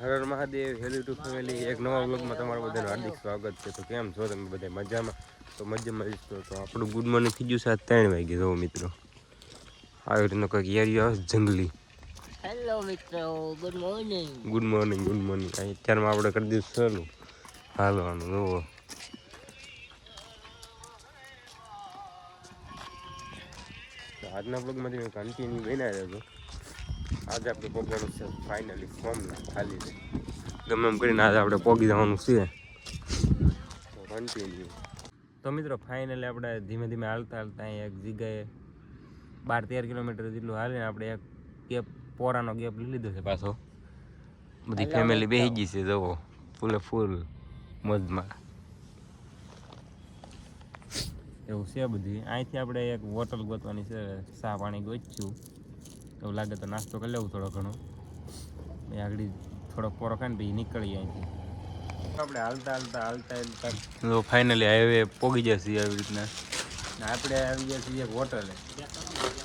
Har Mahadev hello YouTube family એક નવા વ્લોગમાં તમારું બધાનું હાર્દિક સ્વાગત છે. તો કેમ છો તમે બધા મજામાં? તો મજામાં જ છો. તો આપણું ગુડ મોર્નિંગ થઈ ગયું સાત ત્રણ વાગે જુઓ મિત્રો. આવી રીતનો કંઈક આવે જંગલી. હેલો મિત્રો. Good morning good morning good morning અત્યારમાં આપણે કરી દઈશું ચાલુ હાલવાનું જુઓ. આજના બ્લોગમાંથી મેં કન્ટિન્યુ બન્યા રહેજો આજે આપણે પગવાનું છે ફાઇનલી ફોર્મના ખાલી છે. ગમે એમ કરીને આજે આપણે પોગી જવાનું છે. તો કન્ટિન્યુ તો મિત્રો ફાઇનલી આપણે ધીમે ધીમે હાલતા હાલતા અહીં એક જગ્યાએ બાર તેર કિલોમીટર જેટલું હાલીને આપણે એક ગેપ પોરાનો ગેપ લઈ લીધો છે પાછો. બધી ફેમિલી બેસી ગઈ છે જવો ફૂલે ફૂલ મોજમાં. એવું છે બધી. અહીંથી આપણે એક હોટલ ગોતવાની છે ચા પાણી ગોચ્યું એવું લાગે તો નાસ્તો કરી લેવું થોડો ઘણો. આગળ થોડો પોરો ખાઈને પછી નીકળીએ અહીંથી. આપણે હાલતા હાલતા હાલતા હાલતા તો ફાઇનલી હાઈવે પોગી જશે આવી રીતના. આપણે આવી ગયા છીએ એક હોટલે.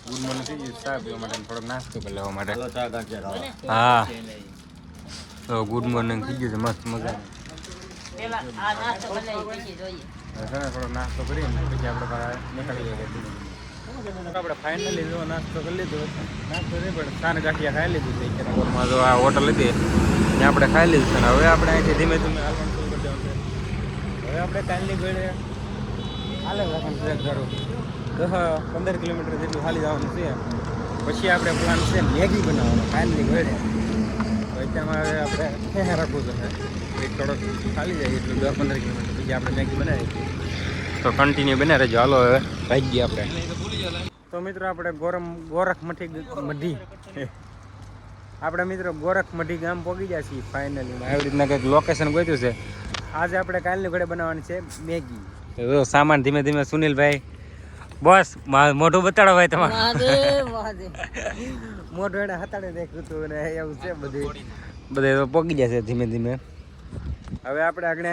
ગુડ મોર્નિંગ થઈ ગયું ચા પીવા માટે થોડોક નાસ્તો કરી લેવા માટે. હા. તો ગુડ મોર્નિંગ થઈ ગયું છે મસ્ત મજા પેલા આ નાસ્તો કરીએ છે ને થોડો નાસ્તો કરીને પછી આપણે નીકળી જઈએ આપણે ફાઇનલી જો નાસ્તો કરી લીધો નાસ્તો પણ સાન ગાંઠિયા ખાઈ લીધું છે. જો આ હોટલ હતી, ત્યાં આપણે ખાઈ લીધું છે. ને હવે આપણે અહીંથી ધીમે ધીમે હાલવાનું શરૂ કરી હવે આપણે કાલની ગળે હાલે રાખવાનું પંદર કિલોમીટર જેટલું હાલી જવાનું છે. પછી આપણે પ્લાન છે મેગી બનાવવાનો, કાલની ગળે અત્યારમાં હવે આપણે રાખવું છે. એક થોડોક ખાલી જાય એટલું દસ પંદર કિલોમીટર પછી આપણે મેગી બનાવી તો કન્ટિન્યુ બને રહેજો. હાલો હવે ભાગીએ આપણે. તો મિત્રો આપણે ગોરમ ગોરખ મઠી મઢી. આપણે મિત્રો ગોરખ મઢી ગામ પહોંચી ગયા છીએ ફાઇનલી આવી રીતના કંઈક લોકેશન ગોત્યું છે. આજે આપણે કાલની ઘડે બનાવવાની છે મેગી. તો સામાન ધીમે ધીમે સુનિલભાઈ બસ મોઢું બતાડો ભાઈ તમારે. મોઢું એને હતાડે દેખ્યું હતું ને એવું છે બધું. બધે તો પોગી જશે ધીમે ધીમે. હવે આપણે આગળ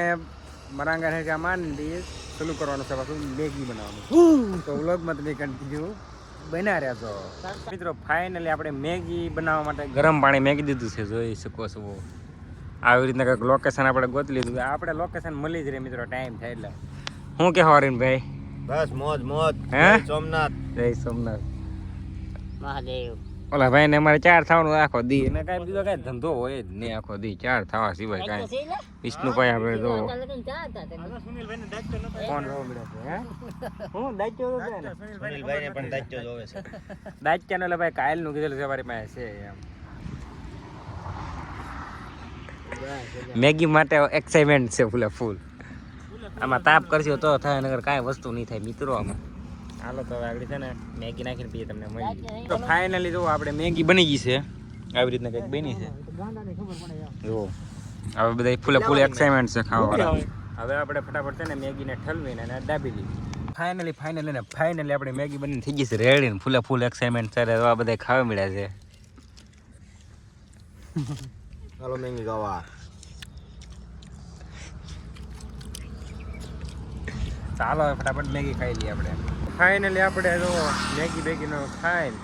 મરાંગા હેકા માની દઈએ ચાલુ કરવાનું છે પાછું મેગી બનાવવાનું. તો વ્લોગમાં તમે કન્ટિન્યુ બના રહ્યા છો મિત્રો ફાઇનલી આપણે મેગી બનાવવા માટે ગરમ પાણી મેગી દીધું છે જોઈ શકો છો. આવી રીતના કંઈક લોકેશન આપણે ગોતી લીધું. આપણે લોકેશન મળી જ રહે મિત્રો ટાઈમ થાય એટલે. શું કહેવા ભાઈ? બસ મોજ મોજ. હે? સોમનાથ. જય સોમનાથ. મહાદેવ. ઓલા ભાઈ ને અમારે ચાર થવાનું આખો દી. એને કઈ બીજો કઈ ધંધો હોય જ નહીં આખો દી. ચાર થવા સિવાય કાંઈ. વિષ્ણુભાઈ આપણે તો કોણ રહો હું? દાચ્યો તો સુનિલભાઈ ને પણ દાચ્યો જોવે છે. દાચ્યા ને એટલે ભાઈ કાયલનું કીધેલું છે મારી પાસે છે એમ. મેગી માટે એક્સાઇટમેન્ટ છે ફૂલે ફૂલ. આમાં તાપ કરશો તો થાય નગર કાંઈ વસ્તુ નહીં થાય મિત્રો આમાં. હાલો તો આગળ છે ને મેગી નાખીને પીએ તમને મળી તો ફાઇનલી જો આપણે મેગી બની ગઈ છે. આવી રીતના કંઈક બની છે. જો હવે બધા ફૂલે ફૂલ એક્સાઇટમેન્ટ છે ખાવા હવે. આપણે ફટાફટ છે ને મેગીને ઠલવીને અને દાબી દીધી ફાઇનલી ફાઇનલી ને ફાઇનલી આપણે મેગી બની થઈ ગઈ છે. રેડી ને ફૂલે ફૂલ એક્સાઇટમેન્ટ છે. આ બધા ખાવા મળ્યા છે. ચાલો મેગી ગવા ચાલો ફટાફટ મેગી ખાઈ લઈએ આપણે. ફાઇનલી આપણે જો મેગી બેગીનો ખાઈને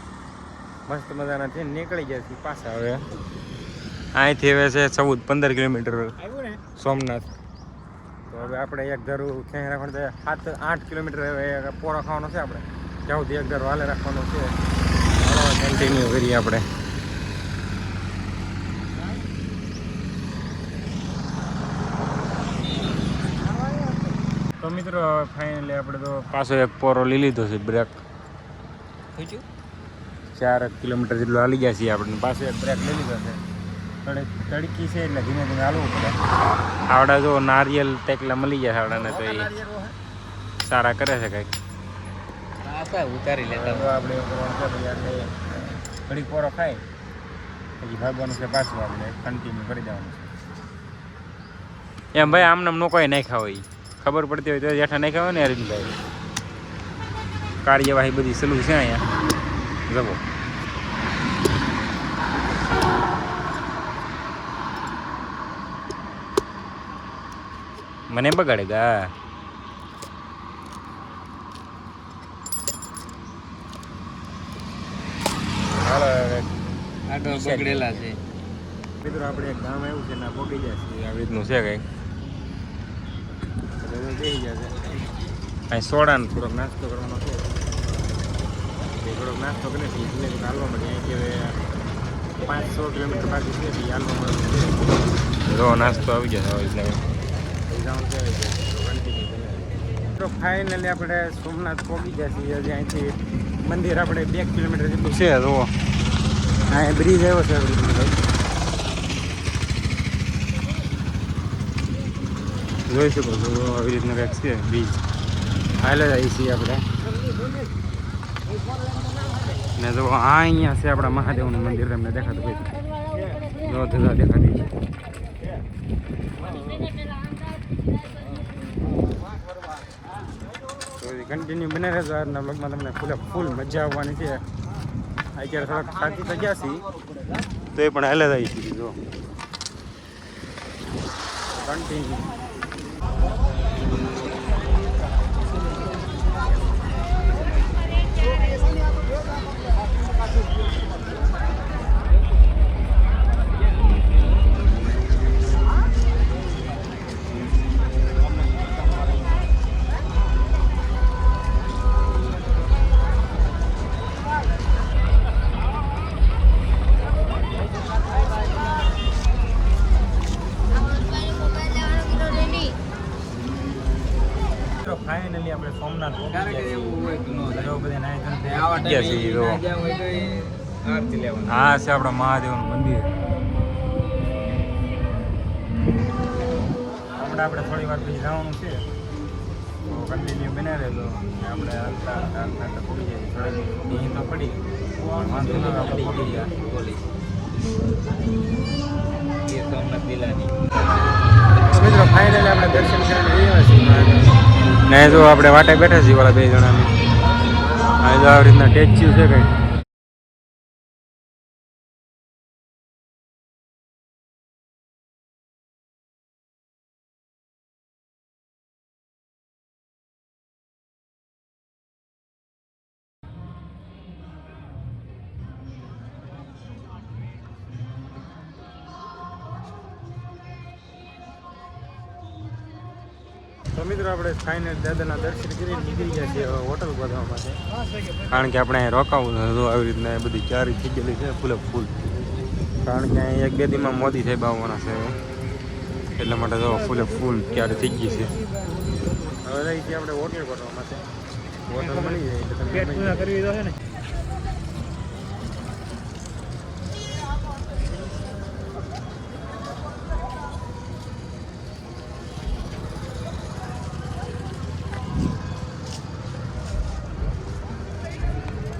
મસ્ત મજાના થઈને નીકળી ગયા છીએ પાછા હવે. અહીંથી હવે છે ચૌદ પંદર કિલોમીટર સોમનાથ. તો હવે આપણે એક ધારું ક્યાંય રાખવાનું છે? સાત આઠ કિલોમીટર હવે પોરો ખાવાનો છે આપણે. ત્યાં સુધી એક ધારું હાલે રાખવાનો છે. કન્ટિન્યુ કરીએ આપણે. તો મિત્રો ફાઇનલી આપણે તો પાછો એક પોરો લઈ લીધો છે બ્રેક. ચાર કિલોમીટર જેટલું હાલી ગયા છીએ આપણે પાછો એક બ્રેક લઈ લીધો છે. થોડી તડકી છે એટલે ધીમે ધીમે હાલવું પડે. આવડા જો નારિયેલ ટેકલા મળી ગયા આવડાને તો એ સારા કરે છે કંઈક. ઉતારી લેતા આપણે ઘડીક પોરો ખાય પછી ભાગવાનું છે પાછું આપણે કન્ટિન્યુ કરી દેવાનું છે. એમ ભાઈ આમ નામ નો કોઈ નાખ્યા હોય. ખબર પડતી હોય તો જેઠા નાખ્યા હોય ને અરવિંદભાઈ. કાર્યવાહી બધી સલું છે અહીંયા. જવો મને બગાડે ગા હાલો હવે આગળ બગડેલા છે. મિત્રો આપણે એક ગામ આવ્યું છે ના પોગી જાય છે આવી રીતનું છે કંઈક. અહીં સોડા થોડોક નાસ્તો કરવાનો છે. થોડોક નાસ્તો કરીને ધીમે હાલવા મળે પાંચ સો પાંચસો કિલોમીટર બાકી છે પછી હાલવા મળે જો નાસ્તો આવી ગયો તો ફાઇનલી આપણે સોમનાથ પહોંચી ગયા છીએ. હજી અહીંથી મંદિર આપણે બે કિલોમીટર જેટલું છે જુઓ. હા બ્રિજ આવ્યો છે આવી રીતનો કંઈક. જોઈ શકો છો આવી રીતનું કંઈક છે બીચ હાલે આવી છીએ આપણે. ને જો આ અહીંયા છે આપણા મહાદેવનું મંદિર, તમને દેખાતું ભાઈ જો ધજા દેખાતી છે. કન્ટિન્યુ બને રહેજો આજના બ્લોગમાં તમને ફૂલે ફૂલ મજા આવવાની છે. અત્યારે થોડાક થાકી તો છીએ. તો એ પણ હાલે જાય છે જો. કન્ટિન્યુ છીએ જો બધા નાય ધોઈને ગયા છીએ જો આ છે આપણા મહાદેવનું મંદિર. આપણે આપણે થોડી વાર પછી જવાનું છે. આપણે પડી પડી. વાંધો ન આપણે પહોંચી ગયા આપણે દર્શન જો આપણે વાટે બેઠા છીએ બે જણાની. આ જો ટેચ્યુ છે કંઈ? મિત્રો આપણે ફાઇનલ દાદાના દર્શન કરીને નીકળી ગયા છીએ હોટલ બાંધવા માટે. કારણ કે આપણે રોકાવું હતું આવી રીતના એ બધી ચારી થઈ ગયેલી છે ફૂલે ફૂલ. કારણ કે અહીંયા એક બે દીમાં મોદી સાહેબ આવવાના છે એટલા માટે તો ફૂલે ફૂલ ક્યારે થઈ ગઈ છે. હવે અહીંથી આપણે હોટલ કરવા માટે. હોટલ મળી જાય એટલે તમે કરવી તો છે ને.